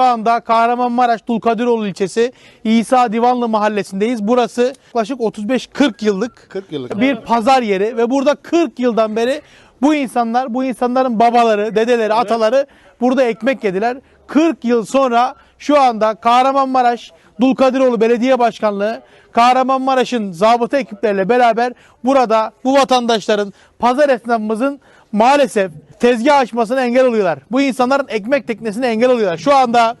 Şu anda Kahramanmaraş Dulkadiroğlu ilçesi İsa Divanlı mahallesindeyiz. Burası yaklaşık 35-40 yıllık 40 yıllık. bir pazar yeri ve burada 40 yıldan beri bu insanlar, bu insanların babaları, dedeleri, ataları burada ekmek yediler. 40 yıl sonra şu anda Kahramanmaraş Dulkadiroğlu Belediye Başkanlığı Kahramanmaraş'ın zabıta ekipleriyle beraber burada bu vatandaşların pazar esnafımızın maalesef tezgah açmasına engel oluyorlar. Bu insanların ekmek teknesine engel oluyorlar. Şu anda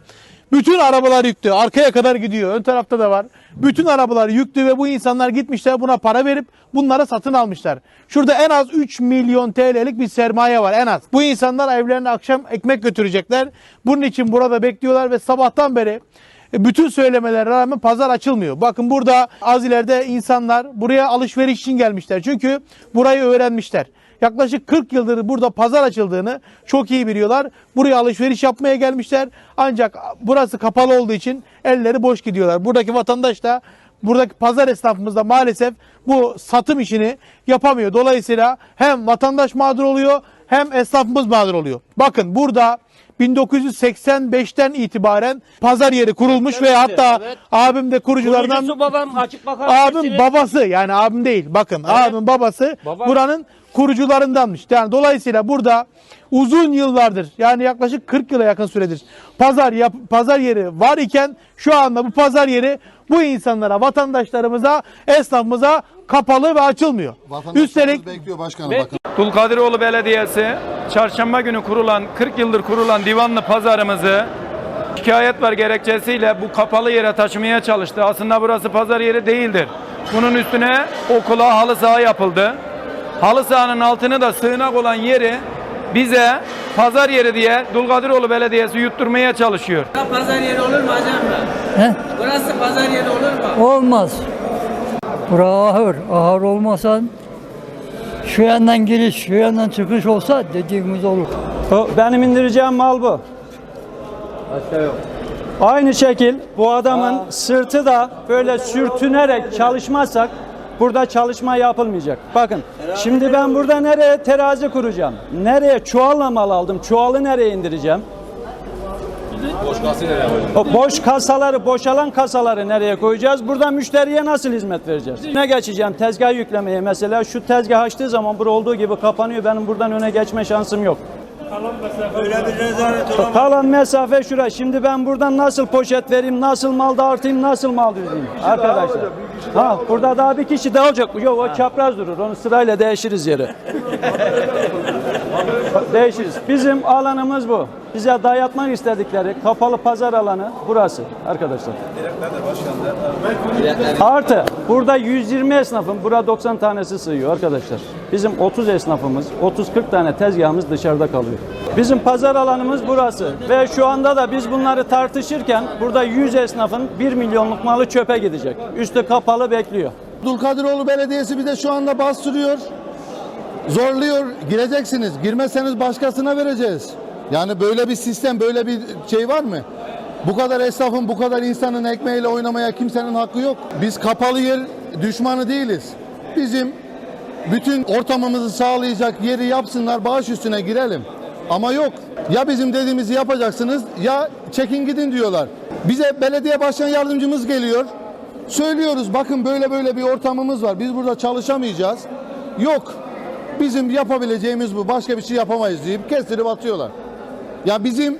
bütün arabalar yüklü. Arkaya kadar gidiyor. Ön tarafta da var. Bütün arabalar yüklü ve bu insanlar gitmişler buna para verip bunları satın almışlar. Şurada en az 3 milyon TL'lik bir sermaye var en az. Bu insanlar evlerine akşam ekmek götürecekler. Bunun için burada bekliyorlar ve sabahtan beri e, bütün söylemelere rağmen pazar açılmıyor. Bakın burada az ileride insanlar buraya alışveriş için gelmişler. Çünkü burayı öğrenmişler. Yaklaşık 40 yıldır burada pazar açıldığını çok iyi biliyorlar. Buraya alışveriş yapmaya gelmişler. Ancak burası kapalı olduğu için elleri boş gidiyorlar. Buradaki vatandaş da buradaki pazar esnafımız da maalesef bu satım işini yapamıyor. Dolayısıyla hem vatandaş mağdur oluyor hem esnafımız mağdur oluyor. Bakın burada 1985'ten itibaren pazar yeri kurulmuş ve hatta abim de kuruculardan Kurucusu babam açık bakar. abim babası yani abim değil bakın abim babası Baba. buranın kurucularındanmış. Yani dolayısıyla burada uzun yıllardır yani yaklaşık 40 yıla yakın süredir pazar yap, pazar yeri var iken şu anda bu pazar yeri bu insanlara, vatandaşlarımıza, esnafımıza kapalı ve açılmıyor. Üstelik bekliyor başkanım Ve- bakın. Dulkadiroğlu Belediyesi çarşamba günü kurulan 40 yıldır kurulan divanlı pazarımızı şikayet var gerekçesiyle bu kapalı yere taşımaya çalıştı. Aslında burası pazar yeri değildir. Bunun üstüne okula halı saha yapıldı. Halı sahanın altını da sığınak olan yeri bize pazar yeri diye Dulkadiroğlu Belediyesi yutturmaya çalışıyor. Burası pazar yeri olur mu hocam? He? Burası pazar yeri olur mu? Olmaz. Bura ahır. Ahır olmasa şu yandan giriş, şu yandan çıkış olsa dediğimiz olur. O, Benim indireceğim mal bu. Aynı şekil bu adamın sırtı da böyle sürtünerek çalışmazsak burada çalışma yapılmayacak. Bakın şimdi ben burada nereye terazi kuracağım? Nereye çuvalla mal aldım? Çuvalı nereye indireceğim? O boş kasaları, boşalan kasaları nereye koyacağız? Burada müşteriye nasıl hizmet vereceğiz? Ne geçeceğim? Tezgah yüklemeye mesela. Şu tezgah açtığı zaman bura olduğu gibi kapanıyor. Benim buradan öne geçme şansım yok. Kalan mesafe şura. Şimdi ben buradan nasıl poşet vereyim, nasıl mal dağıtayım, nasıl mal düzeyim arkadaşlar. Ha, burada daha bir kişi daha olacak. Yok o çapraz durur. Onu sırayla değişiriz yeri. Değişiriz. Bizim alanımız bu. Bize dayatmak istedikleri kapalı pazar alanı burası arkadaşlar. Artı burada 120 esnafın burada 90 tanesi sığıyor arkadaşlar. Bizim 30 esnafımız 30-40 tane tezgahımız dışarıda kalıyor. Bizim pazar alanımız burası ve şu anda da biz bunları tartışırken burada 100 esnafın 1 milyonluk malı çöpe gidecek. Üstü kapalı bekliyor. Dulkadiroğlu Belediyesi bize şu anda bastırıyor. Zorluyor. Gireceksiniz. Girmezseniz başkasına vereceğiz. Yani böyle bir sistem, böyle bir şey var mı? Bu kadar esnafın, bu kadar insanın ekmeğiyle oynamaya kimsenin hakkı yok. Biz kapalı yer düşmanı değiliz. Bizim bütün ortamımızı sağlayacak yeri yapsınlar, bağış üstüne girelim. Ama yok. Ya bizim dediğimizi yapacaksınız ya çekin gidin diyorlar. Bize belediye başkan yardımcımız geliyor. Söylüyoruz bakın böyle böyle bir ortamımız var. Biz burada çalışamayacağız. Yok. Bizim yapabileceğimiz bu. Başka bir şey yapamayız deyip kestirip atıyorlar. Ya bizim